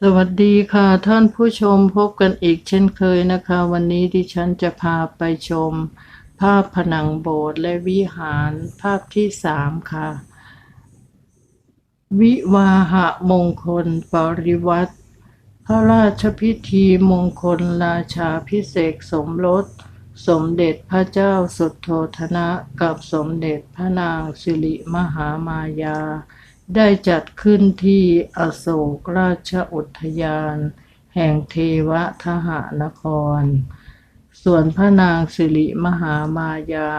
สวัสดีค่ะท่านผู้ชมพบกันอีกเช่นเคยนะคะ วันนี้ดิฉันจะพาไปชม ภาพผนังโบสถ์และวิหารภาพที่สามค่ะ วิวาหะมงคลปริวัติ พระราชพิธีมงคลราชาพิเศษสมรส สมเด็จพระเจ้าสุโธธนะ กับสมเด็จพระนางสิริมหามายา ได้จัดขึ้นที่อโศกราชอุทยาน แห่งเทวทหานคร ส่วนพระนางสิริมหามายา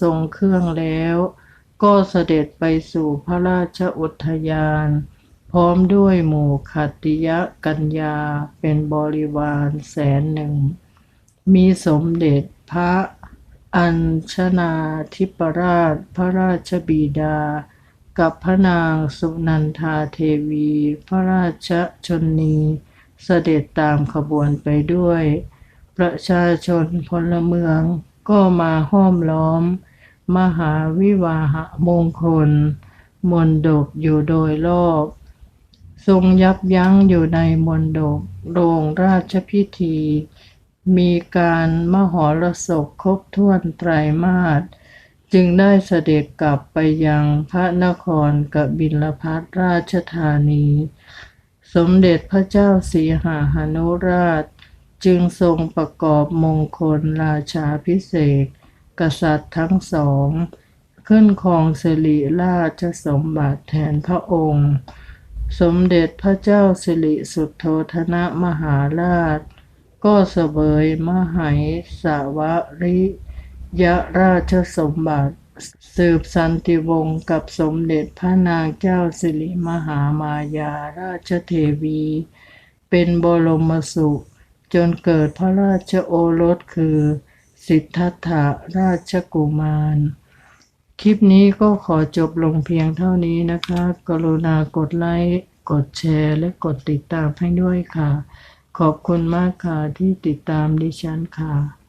ทรงเครื่องแล้ว ก็เสด็จไปสู่พระราชอุทยาน พร้อมด้วยหมู่ขัตติยะกัญญาเป็นบริวารแสนหนึ่ง มีสมเด็จพระอัญชนาธิปราชพระราชบิดา กับพระนางสุนันทาเทวี พระราชชนนีเสด็จตามขบวนไปด้วย ประชาชนพลเมืองก็มาห้อมล้อม มหาวิวาหมงคล มนดบอยู่โดยรอบ ทรงยับยั้งอยู่ในมนดบโรงราชพิธี มีการมหรสพครบถ้วนไตรมาส จึงได้เสด็จกลับไปยังพระนครกบิลพัทราชธานี สมเด็จพระเจ้าสีหาหานุราช จึงทรงประกอบมงคลราชาพิเศษ กษัตริย์ทั้งสอง ขึ้นครองสิริราชสมบัติแทนพระองค์ สมเด็จพระเจ้าสิริสุทโธธนะมหาราช ก็เสวยมหัยสวริ ยราชสมบัติสืบสันติวงศ์กับสมเด็จพระนางเจ้าสิริมหามายาราชเทวี เป็นบรมสุข จนเกิดพระราชโอรสคือ สิทธัตถราชกุมาร คลิปนี้ก็ขอจบลงเพียงเท่านี้นะคะ กรุณากดไลค์ กดแชร์ และกดติดตามให้ด้วยค่ะ ขอบคุณมากค่ะที่ติดตามดิฉันค่ะ